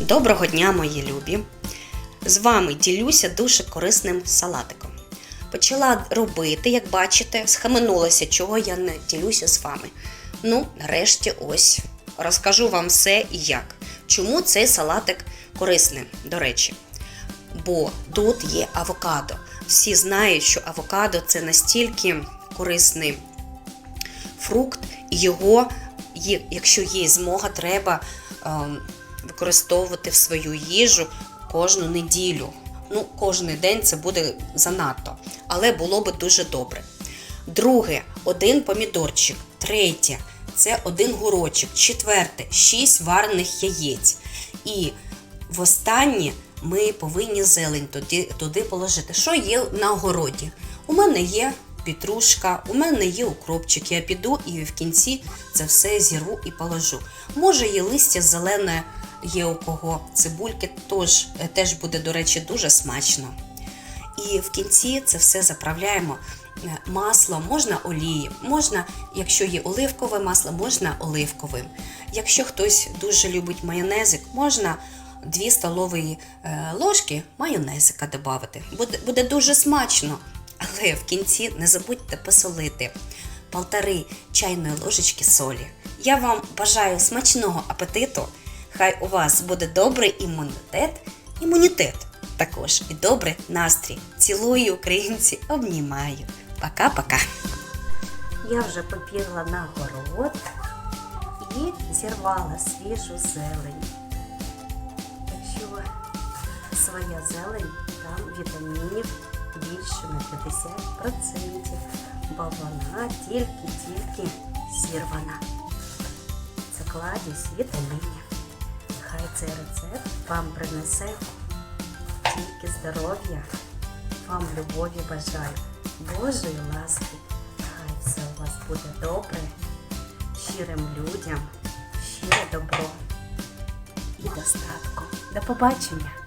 Доброго дня, мої любі! З вами ділюся дуже корисним салатиком. Почала робити, як бачите, схаменулася, чого я не ділюся з вами. Ну, нарешті, ось розкажу вам все і як. Чому цей салатик корисний, до речі. Бо тут є авокадо. Всі знають, що авокадо це настільки корисний фрукт, і його, якщо є змога, треба ем, використовувати в свою їжу кожну неділю. Ну, кожен день це буде занадто, але було би дуже добре. Друге, один помідорчик. Третє це один гурочок. Четверте, шість варених яєць. І востаннє ми повинні зелень туди, туди положити. Що є на огороді? У мене є петрушка, у мене є укропчик. Я піду і в кінці це все зірву і положу. Може, є листя зелене, є у кого цибульки, тож, е, теж буде, до речі, дуже смачно. І в кінці це все заправляємо е, маслом, можна олієм, можна, якщо є оливкове масло, можна оливковим. Якщо хтось дуже любить майонезик, можна 2 столові е, ложки майонезика додати. Буде дуже смачно. Але в кінці не забудьте посолити полтори чайної ложечки солі. Я вам бажаю смачного апетиту. Хай у вас буде добрий імунітет, імунітет також і добрий настрій. Цілую, українці, обнімаю. Пока-пока. Я вже побігла на город і зірвала свіжу зелень. Якщо своя зелень, там вітамінів більше на 50%, бо вона тільки-тільки зірвана. Це кладість вітамінів. Цей рецепт вам принесе тільки здоров'я, вам любові бажаю, Божої ласки. Хай все у вас буде добре, щирим людям, щире добро і достатку. До побачення!